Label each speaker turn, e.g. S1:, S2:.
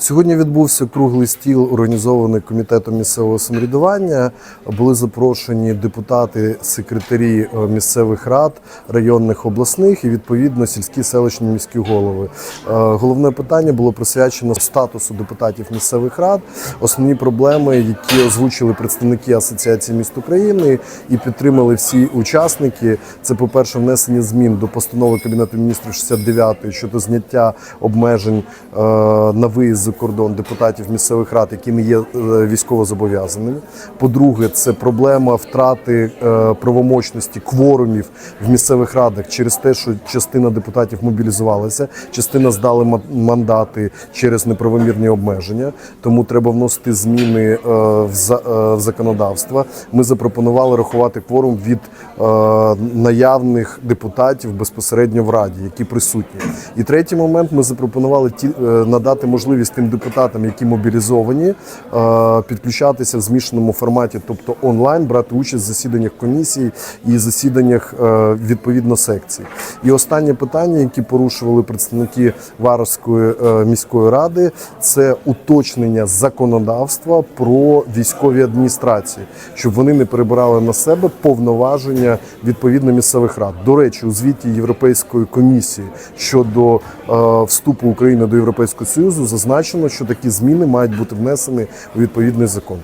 S1: Сьогодні відбувся круглий стіл, організований комітетом місцевого самоврядування. Були запрошені депутати, секретарі е, місцевих рад, районних обласних і відповідно сільські селищні міські голови. Е, Головне питання було присвячено статусу депутатів місцевих рад, основні проблеми, які озвучили представники Асоціації міст України і підтримали всі учасники. Це, по-перше, внесення змін до постанови Кабінету міністрів 69 щодо зняття обмежень е, на виїзд за кордон депутатів місцевих рад, не є е, військовозобов'язаними. По-друге, це проблема втрати е, правомочності кворумів в місцевих радах через те, що частина депутатів мобілізувалася, частина здали ма- мандати через неправомірні обмеження. Тому треба вносити зміни е, в за- законодавство. Ми запропонували рахувати кворум від наявних депутатів безпосередньо в раді, які присутні. І третій момент ми запропонували надати можливість тим депутатам, які мобілізовані, е, підключатися в змішаному форматі, тобто онлайн, брати участь в засіданнях комісій і засіданнях е, відповідно секцій. І останнє питання, яке порушували представники Варовської е, міської ради, це уточнення законодавства про військові адміністрації, щоб вони не перебирали на себе повноваження відповідно місцевих рад. До речі, у звіті Європейської комісії щодо вступу України до Європейського Союзу зазначено, що такі зміни мають бути внесені у відповідний закон.